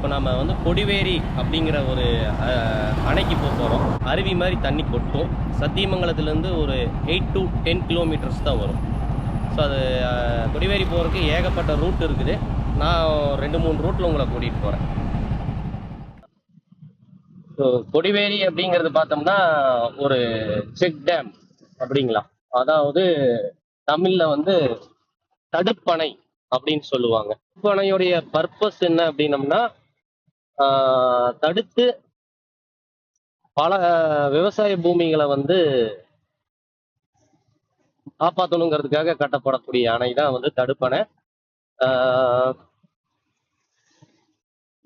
இப்போ நம்ம வந்து கொடிவேரி அப்படிங்கிற ஒரு அணைக்கு போக போகிறோம் அருவி மாதிரி தண்ணி கொட்டும். சத்தியமங்கலத்துலேருந்து ஒரு எயிட் டு டென் கிலோமீட்டர்ஸ் தான் வரும். ஸோ அது கொடிவேரி போகிறதுக்கு ஏகப்பட்ட ரூட் இருக்குது. நான் ரெண்டு மூணு ரூட்டில் உங்களை கூட்டிகிட்டு போகிறேன் ஸோ கொடிவேரி அப்படிங்கிறது பார்த்தோம்னா ஒரு செக் டேம் அப்படிங்களா? அதாவது தமிழ்ல வந்து தடுப்பணை அப்படின்னு சொல்லுவாங்க. தடுப்பணையுடைய பர்பஸ் என்ன அப்படின்னம்னா தடுத்து பல விவசாய பூமிகளை வந்து காப்பாற்றணுங்கிறதுக்காக கட்டப்படக்கூடிய அணை தான் வந்து தடுப்பணை.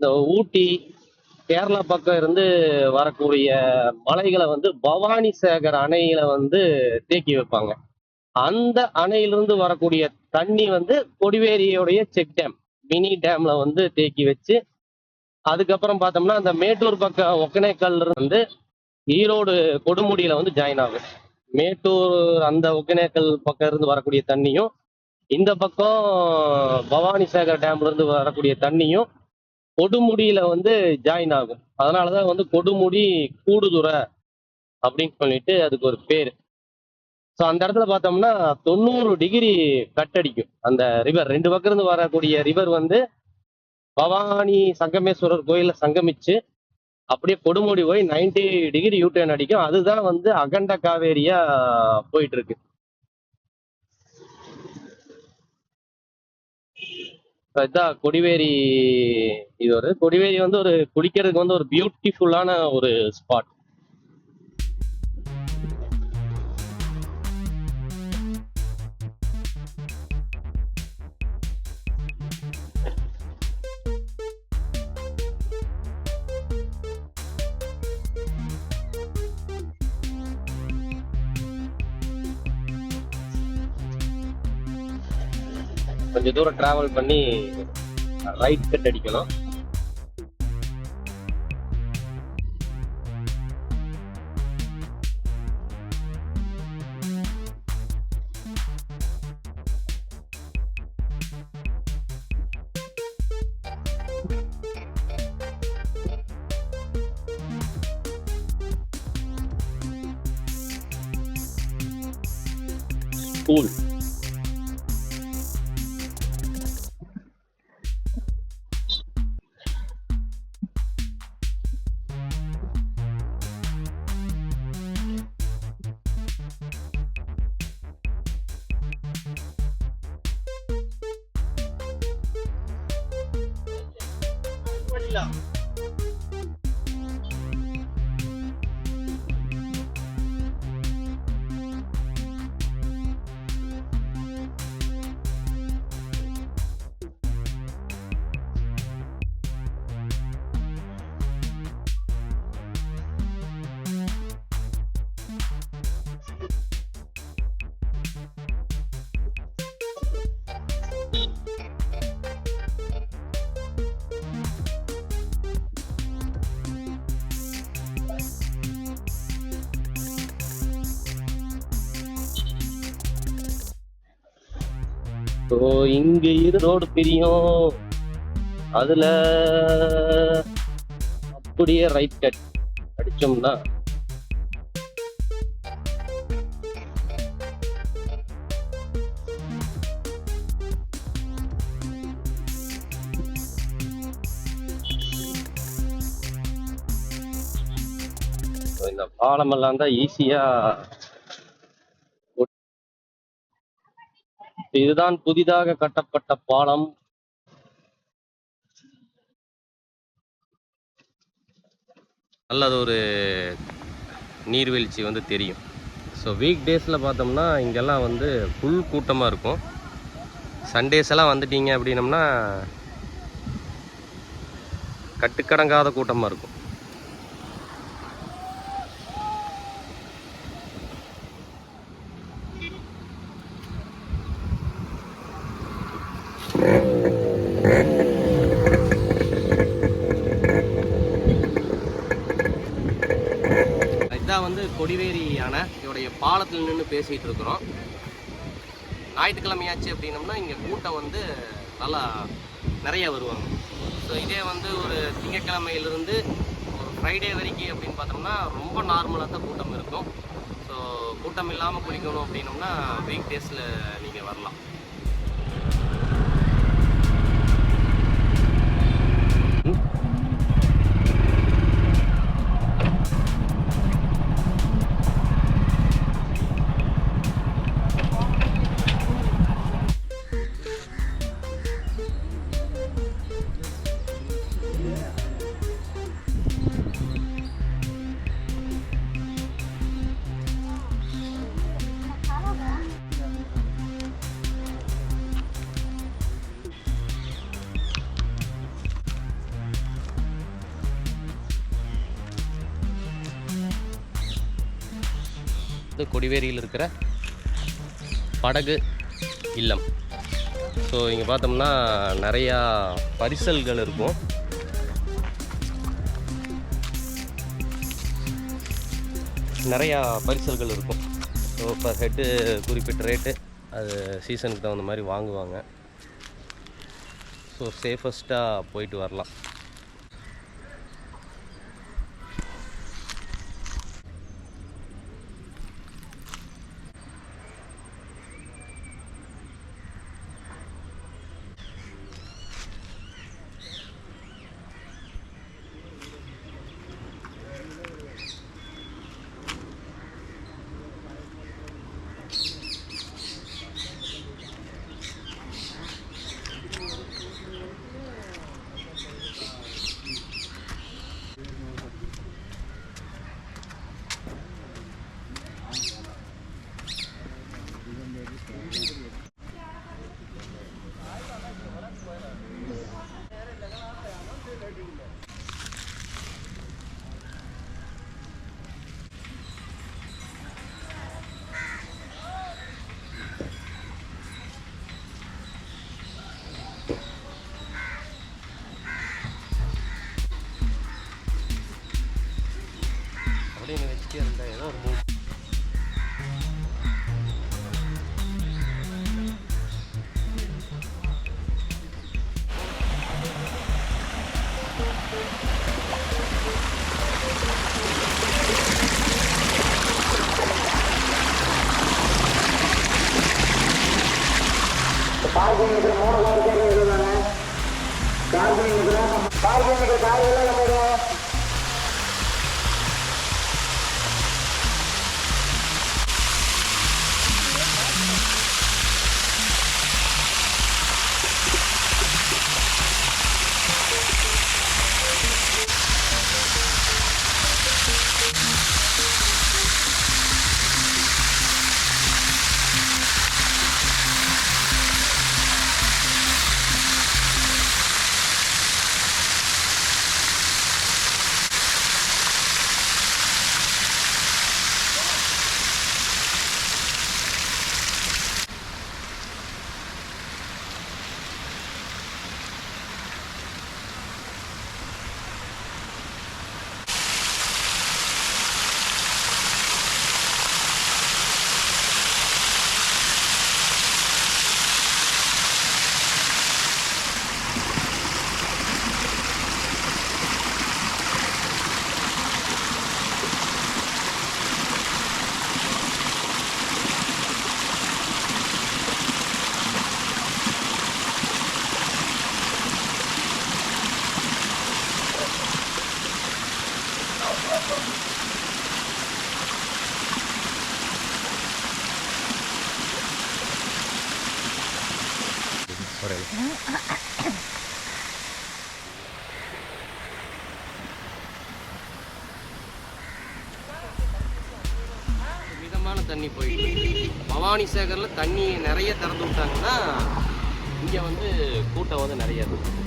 இந்த ஊட்டி கேரளா பக்கம் இருந்து வரக்கூடிய மலைகளை வந்து பவானி சேகர் அணையில வந்து தேக்கி வைப்பாங்க. அந்த அணையிலிருந்து வரக்கூடிய தண்ணி வந்து கொடிவேரியோடைய செக் டேம் மினி டேம்ல வந்து தேக்கி வச்சு அதுக்கப்புறம் பார்த்தோம்னா அந்த மேட்டூர் பக்கம் ஒகேனக்கல் இருந்து ஈரோடு கொடுமுடியில வந்து ஜாயின் ஆகும். மேட்டூர் அந்த ஒகேனேக்கல் பக்கம் இருந்து வரக்கூடிய தண்ணியும் இந்த பக்கம் பவானி சேகர் டேம்ல இருந்து வரக்கூடிய தண்ணியும் கொடுமுடியில வந்து ஜாயின் ஆகும். அதனாலதான் வந்து கொடுமுடி கூடுதுறை அப்படின்னு சொல்லிட்டு அதுக்கு ஒரு பேர். ஸோ அந்த இடத்துல பார்த்தோம்னா தொண்ணூறு டிகிரி கட்டடிக்கும் அந்த ரிவர் ரெண்டு பக்கம் இருந்து வரக்கூடிய ரிவர் வந்து பவானி சங்கமேஸ்வரர் கோயிலில் சங்கமிச்சு அப்படியே கொடுமுடி போய் 90 டிகிரி யூட்டர்ன் அடிக்கும். அதுதான் வந்து அகண்ட காவேரியா போயிட்டு இருக்கு இதான் கொடிவேரி இது ஒரு கொடிவேரி வந்து ஒரு குளிக்கிறதுக்கு வந்து ஒரு பியூட்டிஃபுல்லான ஒரு ஸ்பாட் கொஞ்சம் தூரம் டிராவல் பண்ணி ரைட் கட் அடிக்கணும். No. ஸோ இங்க இரு ரோடு பிரியும். அதுல அப்படியே ரைட் கட் அடிச்சோம்னா இந்த பாலமெல்லாம் தான் ஈஸியாக இதுதான் புதிதாக கட்டப்பட்ட பாலம். நல்லது ஒரு நீர்வீழ்ச்சி வந்து தெரியும். ஸோ வீக் டேஸில் பார்த்தோம்னா இங்கெல்லாம் வந்து ஃபுல் கூட்டமாக இருக்கும். சண்டேஸ் எல்லாம் வந்துட்டீங்க அப்படின்னம்னா கட்டுக்கடங்காத கூட்டமாக இருக்கும். இதான் வந்து கொடிவேரி யானை இதோடைய பாலத்தில் நின்று பேசிகிட்டு இருக்கிறோம். ஞாயிற்றுக்கிழமையாச்சு அப்படின்னம்னா இங்கே கூட்டம் வந்து நல்லா நிறைய வருவாங்க. ஸோ இதே வந்து ஒரு திங்கட்கிழமையிலிருந்து ஒரு ஃப்ரைடே வரைக்கும் அப்படின்னு பார்த்தோம்னா ரொம்ப நார்மலாக தான் கூட்டம் இருக்கும். ஸோ கூட்டம் இல்லாமல் குளிக்கணும் அப்படின்னோம்னா வீக் டேஸில் நீங்கள் வரலாம். இது கொடிவேரியில் இருக்கிற படகு இல்லம். ஸோ இங்கே பார்த்தோம்னா நிறையா பரிசல்கள் இருக்கும். நிறையா பரிசல்கள் இருக்கும். ஸோ பர் ஹெட்டு குறிப்பிட்ட ரேட்டு அது சீசனுக்கு தகுந்த மாதிரி வாங்குவாங்க. ஸோ சேஃபஸ்ட்டாக போயிட்டு வரலாம். Gracias. தண்ணி போயிட்டு பவானி சேகரில் தண்ணி நிறைய திறந்து விட்டாங்கன்னா இங்கே வந்து கூட்டம் வந்து நிறைய இருக்கும்.